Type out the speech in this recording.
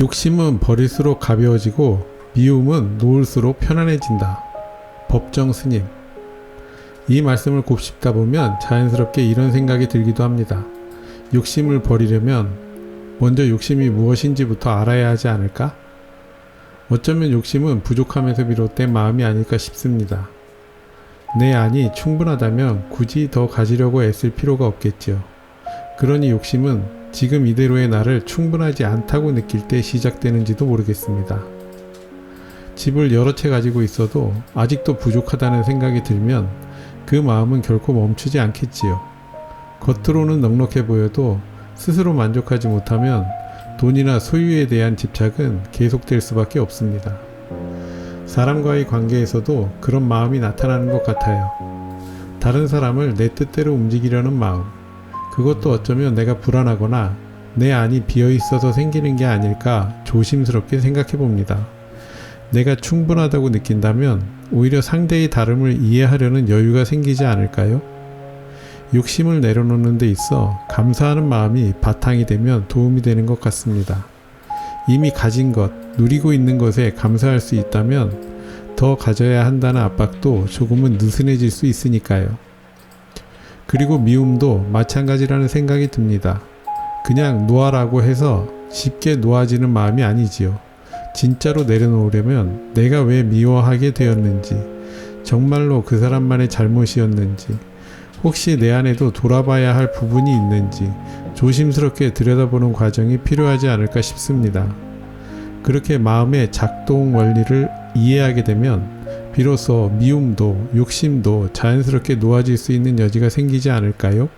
욕심은 버릴수록 가벼워지고 미움은 놓을수록 편안해진다. 법정 스님. 이 말씀을 곱씹다 보면 자연스럽게 이런 생각이 들기도 합니다. 욕심을 버리려면 먼저 욕심이 무엇인지부터 알아야 하지 않을까? 어쩌면 욕심은 부족함에서 비롯된 마음이 아닐까 싶습니다. 내 안이 충분하다면 굳이 더 가지려고 애쓸 필요가 없겠지요. 그러니 욕심은 지금 이대로의 나를 충분하지 않다고 느낄 때 시작되는지도 모르겠습니다. 집을 여러 채 가지고 있어도 아직도 부족하다는 생각이 들면 그 마음은 결코 멈추지 않겠지요. 겉으로는 넉넉해 보여도 스스로 만족하지 못하면 돈이나 소유에 대한 집착은 계속될 수밖에 없습니다. 사람과의 관계에서도 그런 마음이 나타나는 것 같아요. 다른 사람을 내 뜻대로 움직이려는 마음. 그것도 어쩌면 내가 불안하거나 내 안이 비어 있어서 생기는 게 아닐까 조심스럽게 생각해 봅니다. 내가 충분하다고 느낀다면 오히려 상대의 다름을 이해하려는 여유가 생기지 않을까요? 욕심을 내려놓는 데 있어 감사하는 마음이 바탕이 되면 도움이 되는 것 같습니다. 이미 가진 것, 누리고 있는 것에 감사할 수 있다면 더 가져야 한다는 압박도 조금은 느슨해질 수 있으니까요. 그리고 미움도 마찬가지라는 생각이 듭니다. 그냥 놓아라고 해서 쉽게 놓아지는 마음이 아니지요. 진짜로 내려놓으려면 내가 왜 미워하게 되었는지, 정말로 그 사람만의 잘못이었는지, 혹시 내 안에도 돌아봐야 할 부분이 있는지 조심스럽게 들여다보는 과정이 필요하지 않을까 싶습니다. 그렇게 마음의 작동 원리를 이해하게 되면 비로소 미움도 욕심도 자연스럽게 놓아질 수 있는 여지가 생기지 않을까요?